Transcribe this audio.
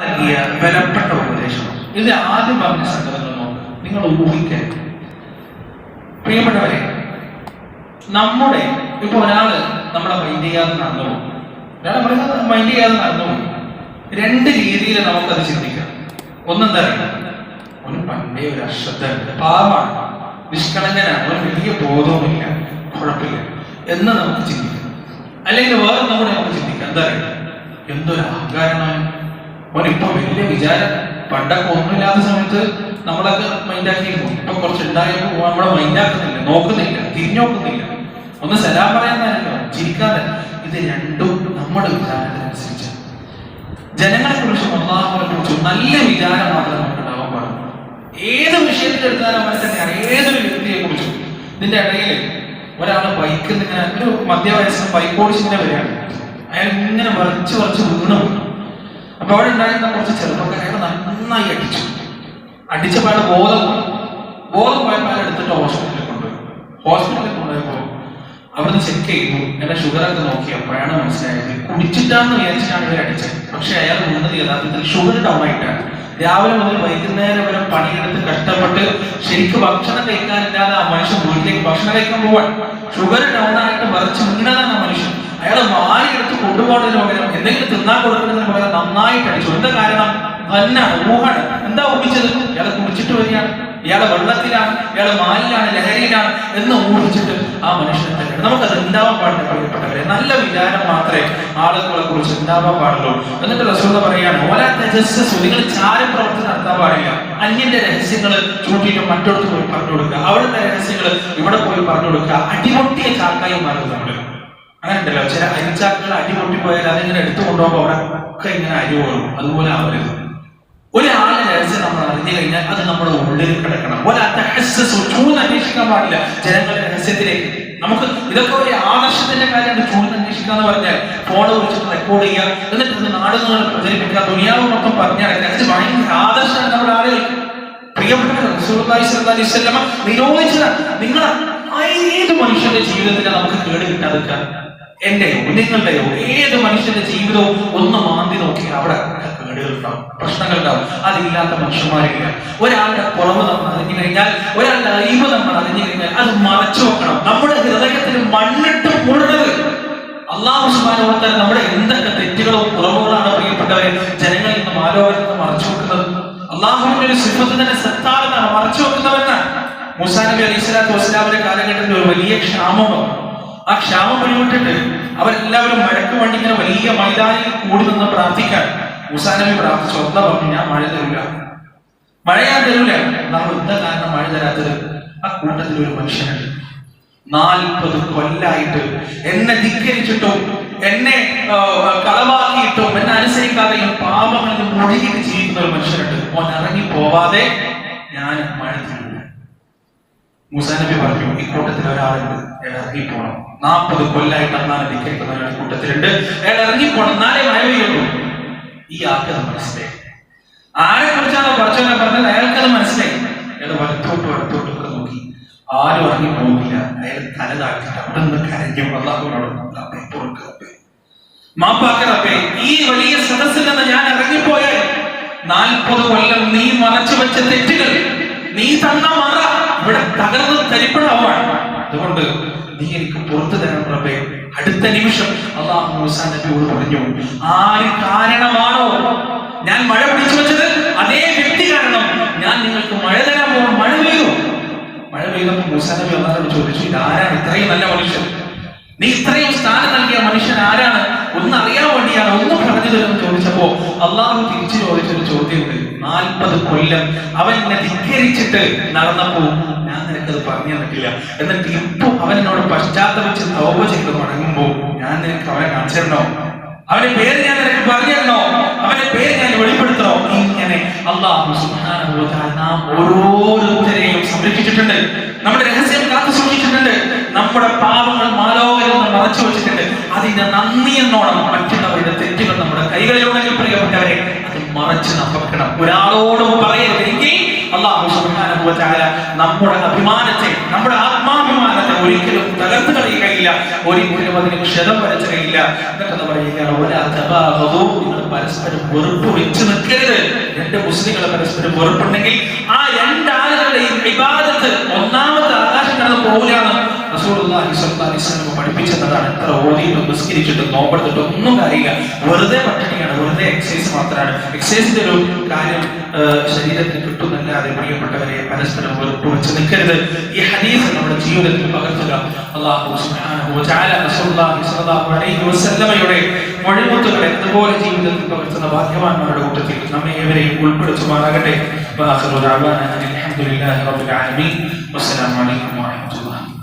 നൽകിയ വിലപ്പെട്ട ഉപദേശം ഇതിന്റെ ആദ്യം പറഞ്ഞ സംഗതികൾ നിങ്ങൾ ഊഹിക്കാൻ പ്രിയപ്പെട്ടവരെ നമ്മുടെ ഇപ്പൊ ഒരാൾ നമ്മളെ മൈൻഡ് ചെയ്യാതെ നടന്നു ഒരാളെ പറയുന്നത് മൈൻഡ് ചെയ്യാതെ നടന്നു രണ്ട് രീതിയിൽ നമുക്കത് ചിന്തിക്കാം. ഒന്നെന്താ അറിയാം? ഒരു പണ്ടേ ഒരു അശ്രദ്ധ പാപമാണ്. നിഷ്കളങ്കനാണ്. ഒരു വലിയ ബോധവുമില്ല. കുഴപ്പമില്ല. എന്ന് നമുക്ക് ചിന്തിക്കാം. അല്ലെങ്കിൽ വേറെ നമ്മുടെ നമുക്ക് ചിന്തിക്കാം. എന്താ അറിയാം? എന്തൊരു അഹങ്കാരമാണ് ഓനിപ്പോ വലിയ വിചാരം. പണ്ടൊക്കെ ഒന്നുമില്ലാത്ത സമയത്ത് നമ്മളൊക്കെ മൈൻഡാക്കിയിരുന്നു ഇപ്പൊ കുറച്ച് ഉണ്ടായപ്പോ നമ്മളെ മൈൻഡാക്കുന്നില്ല നോക്കുന്നില്ല തിരിഞ്ഞോക്കുന്നില്ല. ഒന്ന് സലാം പറയാനല്ലോ ചിരിക്കാതെ. ഇത് രണ്ടും നമ്മുടെ വിചാരത്തിനനുസരിച്ച് ജനങ്ങളെ കുറിച്ച് ഒന്നാമത്തെ കുറിച്ച് നല്ല വിചാരം മാത്രം നമുക്ക് ഉണ്ടാവാൻ പാടും ഏത് വിഷയത്തിലെടുത്താലും അവരെ തന്നെ ഏതൊരു വ്യക്തിയെ കുറിച്ചും. ഇതിന്റെ ഇടയിൽ ഒരാൾ ബൈക്കിൽ ഇങ്ങനെ ഒരു മധ്യവയസ്സിന് ബൈക്ക് ഓടിച്ചിങ്ങനെ വരികയാണ്. അയാൾ ഇങ്ങനെ വരച്ച് വരച്ച് വീണു. അപ്പൊ അവിടെ ഉണ്ടായിരുന്ന കുറച്ച് ചെറുപ്പക്കാരെ നന്നായി അടിച്ചു. അടിച്ച പാട് ബോധം. ബോധം പോയപ്പോൾ എടുത്തിട്ട് ഹോസ്പിറ്റലിൽ കൊണ്ടുപോയി. ഹോസ്പിറ്റലിൽ കൊണ്ടുപോയപ്പോൾ അവിടുന്ന് ചെക്ക് ചെയ്തു. എന്റെ ഷുഗർ ഒക്കെ നോക്കിയപ്പോഴാണ് മനസ്സിലായത്. കുടിച്ചിട്ടാന്ന് വിചാരിച്ചാണ് ഇവർ അടിച്ചത്. പക്ഷെ അയാൾ വീണത് യഥാർത്ഥത്തിൽ ഷുഗർ ഡൗൺ ആയിട്ടാണ്. രാവിലെ മുതൽ വൈകുന്നേരം വരെ പണിയെടുത്ത് കഷ്ടപ്പെട്ട് ശരിക്കും ഭക്ഷണം കഴിക്കാനില്ലാതെ ആ മനുഷ്യൻ വീട്ടിലേക്ക് ഭക്ഷണം കഴിക്കാൻ പോവാൻ ഷുഗർ ഡൗൺ ആയിട്ട് വരച്ച് വീണതാണ് ആ മനുഷ്യൻ. അയാളെ വാരി എടുത്ത് കൊണ്ടുപോകുന്നതിന് പകരം എന്തെങ്കിലും തിന്നാൻ കൊടുക്കുന്നതിന് പകരം നന്നായിട്ട് അടിച്ചു. എന്താ കാരണം? നല്ല ഊഹാണ്. എന്താ ഊഹിച്ചത്? ഇയാളെ കുടിച്ചിട്ട് വരികയാണ്. ഇയാളെ വെള്ളത്തിലാണ് ഇയാളെ മാലിലാണ് ലഹരിയിലാണ് എന്ന് ഊഹിച്ചിട്ട് ആ മനുഷ്യനെ തന്നെ നമുക്കത് ഉണ്ടാവാൻ പാടില്ല പ്രിയപ്പെട്ടവരെ. നല്ല വിചാരം മാത്രമേ ആളുകളെ കുറിച്ച് ഉണ്ടാവാൻ പാടുള്ളൂ. എന്നിട്ട് റസൂല പറയാണ് ഓല തേജസ്സസ്. നിങ്ങൾ ചാരം പ്രവർത്തനം നടത്താൻ പാടില്ല. അന്യന്റെ രഹസ്യങ്ങൾ ചൂണ്ടിയിട്ട് മറ്റൊടുത്ത് പോയി പറഞ്ഞു കൊടുക്കുക. അവിടുത്തെ രഹസ്യങ്ങൾ ഇവിടെ പോയി പറഞ്ഞു കൊടുക്കുക. അടിമുട്ടിയ ചാക്കായി മാറുന്നുണ്ട് അങ്ങനെ ഉണ്ടല്ലോ. ചില അരിച്ചാക്കുകൾ അടിപൊട്ടി പോയാൽ അതിങ്ങനെ എടുത്തു കൊണ്ടുപോകുമ്പോൾ അവിടെ ഒക്കെ ഇങ്ങനെ അരി പോകും അതുപോലെ ആവരുത്. ഒരാളെ രഹസ്യം നമ്മൾ അറിഞ്ഞു കഴിഞ്ഞാൽ അത് നമ്മുടെ ഉള്ളിൽ കിടക്കണം. ചൂന്ന് അന്വേഷിക്കാൻ പാടില്ല. ജനങ്ങളുടെ രഹസ്യത്തിലേക്ക്. നമുക്ക് ഇതൊക്കെ ഒരു ആദർശത്തിന്റെ കാര്യമാണ് ചൂന്ന് അന്വേഷിക്കുക എന്ന് പറഞ്ഞാൽ ഫോൺ വിളിച്ചിട്ട് റെക്കോർഡ് ചെയ്യുക. എന്നിട്ട് ഇത് നാടുകൾ പ്രചരിപ്പിക്കുക. ദുനിയാവ് മൊത്തം പറഞ്ഞിടക്കുക അത് ഭയങ്കര ആദർശമാണ് നമ്മുടെ ആളുകൾക്ക് പ്രിയപ്പെട്ട നിരോധിച്ചതാണ്. നിങ്ങൾ ഏത് മനുഷ്യന്റെ ജീവിതത്തിൽ നമുക്ക് കേട് കിട്ടാതിരിക്കാൻ എന്റെയോ നിങ്ങളുടെയോ ഏത് മനുഷ്യന്റെ ജീവിതവും ഒന്ന് മാന്തി നോക്കിയാൽ അവിടെ ഉണ്ടാവും പ്രശ്നങ്ങൾ ഉണ്ടാവും അതില്ലാത്ത മനുഷ്യന്മാരില്ല. ഒരാളുടെ കുറവ് നമ്മൾ അറിഞ്ഞു കഴിഞ്ഞാൽ ഒരാളുടെ അറിവ് നമ്മൾ അറിഞ്ഞു കഴിഞ്ഞാൽ അത് മറച്ചു വെക്കണം. നമ്മുടെ ഹൃദയത്തിന് മണ്ണിട്ട് മൂടുന്നത് അള്ളാഹു സുബാനുഭവത്താൽ നമ്മുടെ എന്തൊക്കെ തെറ്റുകളോ കുറവുകളാണ് പ്രിയപ്പെട്ടവരെ ജനങ്ങളിൽ നിന്ന് ആലോചന നിന്ന് മറച്ചു വെക്കുന്നത്? അള്ളാഹുവിന്റെ ഒരു സിഫത്ത് തന്നെ സത്താറെന്നാണ് മറച്ചു വെക്കുന്നവരെന്നാണ് മുസാനബി വസ്സലാമിന്റെ കാലഘട്ടത്തിൽ ഒരു വലിയ ക്ഷാമം വന്നു. ആ ക്ഷാമം പിടിവിട്ടിട്ട് അവരെല്ലാവരും മഴക്ക് വേണ്ടി ഇങ്ങനെ വലിയ മൈതാനിയിൽ കൂടി നിന്ന് പ്രാർത്ഥിക്കാൻ ഉസാനവി പ്രാർത്ഥിച്ചു. എന്താ പറഞ്ഞു ഞാൻ മഴ തരില്ല മഴ ഞാൻ തരൂല. നമ്മൾ എന്താ കാരണം മഴ തരാത്തത്? ആ കൂട്ടത്തിൽ ഒരു മനുഷ്യനുണ്ട്. നാൽപ്പത് കൊല്ലായിട്ട് എന്നെ ധിക്കരിച്ചിട്ടും എന്നെ കളവാക്കിയിട്ടോ എന്നെ അനുസരിക്കാതെയും പാപങ്ങളിൽ മുഴുകിയിട്ട് ജീവിക്കുന്ന ഒരു മനുഷ്യനുണ്ട്. ഓൻ ഇറങ്ങി പോവാതെ ഞാൻ മഴ തരില്ല മൂസാ നബി പറഞ്ഞു ഈ കൂട്ടത്തിൽ ഒരാളുണ്ട് അയാൾ ഇറങ്ങി പോണം നാൽപ്പത് കൊല്ലായിട്ട് അന്നാണ് ധിക്കരിക്കുന്ന ഒരാൾ കൂട്ടത്തിലുണ്ട്. അയാൾ ഇറങ്ങി പോണം എന്നാലേ മഴയുള്ളൂ ഈ ഈ അത് മനസ്സിലായി. ആരെ കുറിച്ചാണോ കുറച്ചോനെ പറഞ്ഞത്? അത് മനസ്സിലായി. അയാൾ വലത്തോട്ട് വലത്തോട്ട് ഒക്കെ നോക്കി. ആരും ഇറങ്ങി പോകില്ല അയാൾ തല താഴ്ത്തിട്ട് അവിടെ നിന്ന് കരഞ്ഞു. അള്ളാഹുവിനോട് റബ്ബേ. ഈ വലിയ സദസ്സിൽ നിന്ന് ഞാൻ ഇറങ്ങിപ്പോയാൽ നാൽപ്പത് കൊല്ലം നീ മറച്ചു വെച്ച തെറ്റുകൾ നീ തന്ന മറ ഇവിടെ തകർന്ന് തരിപ്പണാവാണ് അതുകൊണ്ട് നീ എനിക്ക് പുറത്തു തരണം റബ്ബേ. അടുത്ത നിമിഷം അള്ളാഹു മൂസാ നബിയോട് പറഞ്ഞു ആര് കാരണമാണോ ഞാൻ മഴ പിടിച്ചു വെച്ചത് അതേ വ്യക്തി കാരണം ഞാൻ നിങ്ങൾക്ക് മഴ തരാൻ പോകും മഴ പെയ്തു. മഴ പെയ്തപ്പോൾ മൂസാ നബി അള്ളാഹോട് ചോദിച്ചു ഇതാരാണ്? ഇത്രയും നല്ല മനുഷ്യൻ. നീ ഇത്രയും സ്ഥാനം നൽകിയ മനുഷ്യൻ ആരാണ്? ഒന്ന് അറിയാൻ വേണ്ടിയാണ് ഒന്ന് പറഞ്ഞു തരുമെന്ന് ചോദിച്ചപ്പോ അള്ളാഹു തിരിച്ചു ചോദിച്ചൊരു ചോദ്യമുണ്ട്. നാൽപ്പത് കൊല്ലം അവൻ എന്നെ ധിക്കരിച്ചിട്ട് നടന്നപ്പോ ഞാൻ നിനക്കത് പറഞ്ഞു തന്നിട്ടില്ല. എന്നിട്ട് ഇപ്പൊ അവൻ എന്നോട് പശ്ചാത്തപിച്ച് തൗബ ചെയ്ത് മടങ്ങുമ്പോ ഞാൻ നിനക്ക് അവനെ കാണിച്ചിരണോ അവന്റെ പേര് ഞാൻ നിനക്ക് പറഞ്ഞു തരണോ അവന്റെ പേര് ഞാൻ വെളിപ്പെടുത്തണോ? ഇങ്ങനെ അള്ളാഹു നാം ഓരോരുത്തരെയും സംരക്ഷിച്ചിട്ടുണ്ട്. നമ്മുടെ രഹസ്യം കാത്തു സൂക്ഷിച്ചിട്ടുണ്ട്. നമ്മുടെ പാപങ്ങൾ മാലോകരെന്ന് മറച്ചു വെച്ചിട്ടുണ്ട് അതിന്റെ നന്ദി എന്നോണം മറ്റുള്ളവരുടെ തെറ്റുകൾ നമ്മുടെ കൈകളിലൂടെ പ്രിയപ്പെട്ടവരെ അത് മറച്ച് നമ്മക്കണം ഒരാളോടും പറയരുതെങ്കിൽ അള്ളാഹു തആല നമ്മുടെ അഭിമാനത്തെ നമ്മുടെ ആത്മാഭിമാനത്തെ ഒരിക്കലും തകർത്ത് കളയുകയില്ല. ഒരിക്കലും അതിന് ക്ഷതം വരുത്തുകയില്ല എന്നിട്ട് പറയുകയാണ് നിങ്ങൾ പരസ്പരം വെറുപ്പ് വെച്ച് നിൽക്കരുത്. രണ്ട് മുസ്ലിങ്ങൾ പരസ്പരം വെറുപ്പുണ്ടെങ്കിൽ ആ രണ്ടാളുകളുടെയും ഇബാദത്ത് ഒന്നാമത്തെ ആകാശം കടന്ന് പോകില്ലാണ് റസൂലുള്ളാഹി അലൈഹി പഠിപ്പിച്ചതാണ് എത്ര ഓതിയിട്ടും നിസ്കരിച്ചിട്ടും ഒന്നും കാര്യമില്ല. വെറുതെ പട്ടിണിയാണ് വെറുതെ എക്സസൈസ് മാത്രമാണ്. എക്സസൈസിന്റെ ഒരു കാര്യം ശരീരത്തിന് കിട്ടുന്നല്ലാതെ പ്രിയപ്പെട്ടവരെ പരസ്പരം നിൽക്കരുത്. ഈ ഹദീസ് നമ്മുടെ ജീവിതത്തിൽ പകർത്തുക. സുബ്ഹാനഹു റസൂലുള്ളാഹി അലൈഹി വസല്ലമയുടെ ജീവിതത്തിൽ പകർത്തുന്ന ഭാഗ്യവാന്മാരുടെ കൂട്ടത്തിൽ നമ്മെ ഏവരെയും ഉൾപ്പെടുത്തുമാറാകട്ടെ. ദഅവാന റബ്ബിൽ ആലമീൻ. അലൈക്കും വറഹ്മത്തുള്ളാഹി